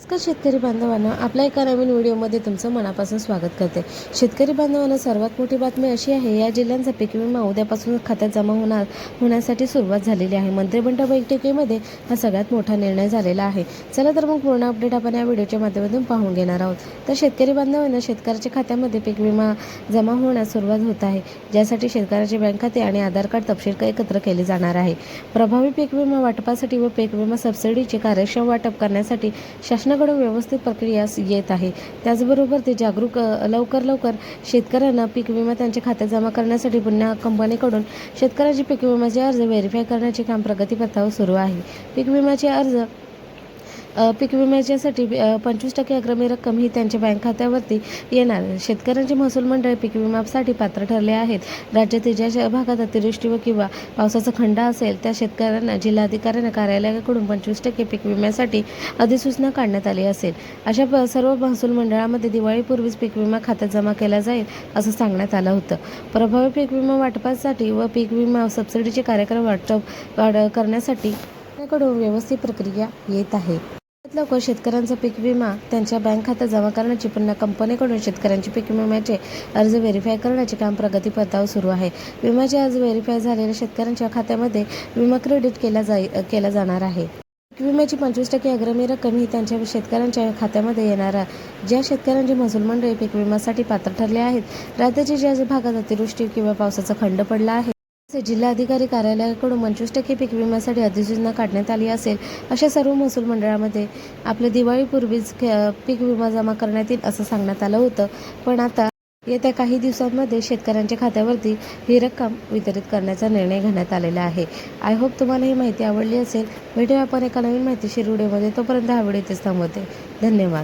नमस्कार शेतकरी बांधवांना आपल्या एका नवीन व्हिडिओमध्ये तुमचं मनापासून स्वागत करते. शेतकरी बांधवांना सर्वात मोठी बातमी अशी आहे या जिल्ह्यांचा पीक विमा उद्यापासून खात्यात जमा होणार होण्यासाठी सुरुवात झालेली आहे. मंत्रिमंडळ बैठकीमध्ये हा सगळ्यात मोठा निर्णय झालेला आहे. चला तर मग पूर्ण अपडेट आपण या व्हिडिओच्या माध्यमातून पाहून घेणार आहोत. तर शेतकरी बांधवांना शेतकऱ्याच्या खात्यामध्ये पीक विमा जमा होण्यास सुरुवात होत आहे ज्यासाठी शेतकऱ्याचे बँक खाते आणि आधार कार्ड तपशील एकत्र केले जाणार आहे. प्रभावी पीक विमा वाटपासाठी व पीक विमा सबसिडीचे कार्यक्षम वाटप करण्यासाठी शासन शासनाकडून व्यवस्थित प्रक्रिया येत आहे. त्याचबरोबर ते जागरूक लवकर लवकर शेतकऱ्यांना पीक विमा त्यांच्या खात्यात जमा करण्यासाठी पुन्हा कंपनीकडून शेतकऱ्याचे पीक विम्याचे अर्ज व्हेरीफाय करण्याचे काम प्रगतीपथावर सुरू आहे. पीक विम्याचे अर्ज पीक विम्याच्यासाठी पंचवीस टक्के अग्रमी रक्कम ही त्यांच्या बँक खात्यावरती येणार. शेतकऱ्यांचे महसूल मंडळ पीक विम्यासाठी पात्र ठरले आहेत. राज्यातील ज्या ज्या भागात अतिवृष्टी व किंवा पावसाचा खंडा असेल त्या शेतकऱ्यांना जिल्हाधिकाऱ्यांना कार्यालयाकडून पंचवीस टक्के पीक विम्यासाठी अधिसूचना काढण्यात आली असेल. अशा प- सर्व महसूल मंडळामध्ये दिवाळीपूर्वीच पीक विमा खात्यात जमा केला जाईल असं सांगण्यात आलं होतं. प्रभावी पीक विमा वाटपासाठी व पीक विमा सबसिडीचे कार्यक्रम वाटप वाढ- करण्यासाठी कडून व्यवस्थित प्रक्रिया येत आहे. लवकर शेतकऱ्यांचा पीक विमा त्यांच्या बँक खात्यात जमा करण्याची पुन्हा कंपनीकडून शेतकऱ्यांचे पीक विम्याचे अर्ज व्हेरीफाय करण्याचे काम प्रगतीपथावर सुरू आहे. विम्याचे अर्ज व्हेरीफाय झालेल्या शेतकऱ्यांच्या खात्यामध्ये विमा क्रेडिट केला जाई केला जाणार आहे. पीक विम्याची पंचवीस टक्के अग्रमी रक्कम ही त्यांच्या शेतकऱ्यांच्या खात्यामध्ये येणार ज्या शेतकऱ्यांचे महसूल मंडळी पीक विम्यासाठी पात्र ठरले आहेत राज्याच्या ज्या भागात अतिवृष्टी किंवा पावसाचा खंड पडला आहे जिल्हाधिकारी कार्यालयाकडून पंचवीस टक्के पीक विम्यासाठी अधिसूचना काढण्यात आली असेल अशा सर्व महसूल मंडळामध्ये आपल्या दिवाळीपूर्वीच पीक विमा जमा करण्यात येईल असं सांगण्यात आलं होतं. पण आता येत्या काही दिवसांमध्ये शेतकऱ्यांच्या खात्यावरती ही रक्कम वितरित करण्याचा निर्णय घेण्यात आलेला आहे. आय होप तुम्हाला ही माहिती आवडली असेल. भेटूया आपण एका नवीन माहितीशीर व्हिडिओमध्ये तोपर्यंत हा व्हिडिओ इथेच थांबवते. धन्यवाद.